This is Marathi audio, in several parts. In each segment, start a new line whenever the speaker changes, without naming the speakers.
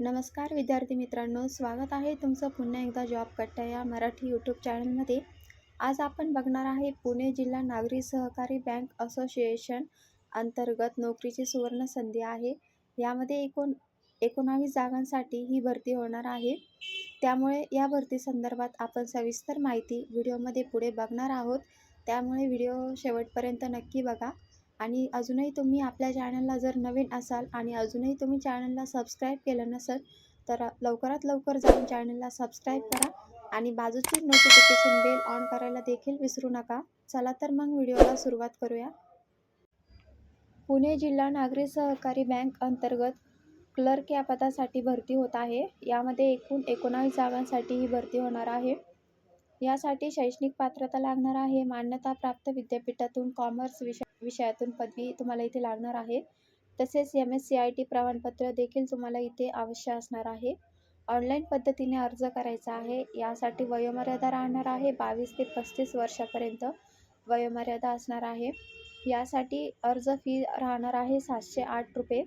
नमस्कार विद्यार्थी मित्रांनो स्वागत आहे तुमचं पुन्हा एकदा जॉब कट्टा या मराठी यूट्यूब चॅनलमध्ये आज आपण बघणार आहे पुणे जिल्हा नागरी सहकारी बँक असोसिएशन अंतर्गत नोकरीची सुवर्ण संधी आहे. यामध्ये एकूण एकोणावीस जागांसाठी ही भरती होणार आहे. त्यामुळे या भरती संदर्भात आपण सविस्तर माहिती व्हिडिओमध्ये पुढे बघणार आहोत. त्यामुळे व्हिडिओ शेवटपर्यंत नक्की बघा. आणि अजूनही तुम्ही आपल्या चॅनलला जर नवीन असाल आणि अजूनही तुम्ही चॅनलला सबस्क्राईब केलं नसेल तर लवकरात लवकर जाऊन चॅनलला सबस्क्राईब करा आणि बाजूची नोटिफिकेशन बेल ऑन करायला देखील विसरू नका. चला तर मग व्हिडिओला सुरुवात करूया. पुणे जिल्हा नागरी सहकारी बँक अंतर्गत क्लर्क या पदासाठी भरती होत आहे. यामध्ये एकूण एकोणावीस जागांसाठी ही भरती होणार आहे. यासाठी शैक्षणिक पात्रता लागणार आहे. मान्यताप्राप्त विद्यापीठातून कॉमर्स विषय विषयातून पदवी तुम्हाला इथे लागणार आहे. तसेच M S C I T प्रमाणपत्र देखील तुम्हाला इथे आवश्यक असणार आहे. ऑनलाईन पद्धतीने अर्ज करायचा आहे. यासाठी वयोमर्यादा राहणार आहे. बावीस ते पस्तीस वर्षापर्यंत वयोमर्यादा असणार आहे. यासाठी अर्ज फी राहणार आहे सातशे आठ रुपये.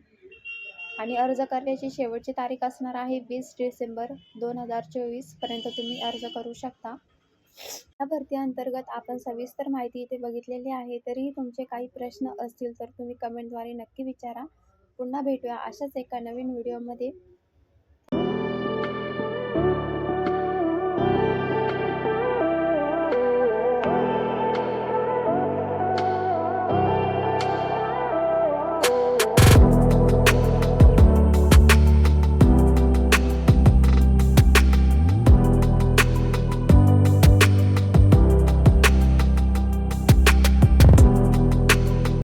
आणि अर्ज करण्याची शेवटची तारीख असणार आहे वीस डिसेंबर दोन हजार चोवीसपर्यंत तुम्ही अर्ज करू शकता. या भरती अंतर्गत आपण सविस्तर माहिती इथे बघितलेली आहे. तरीही तुमचे काही प्रश्न असतील तर तुम्ही कमेंटद्वारे नक्की विचारा. पुन्हा भेटूया अशाच एका नवीन व्हिडिओमध्ये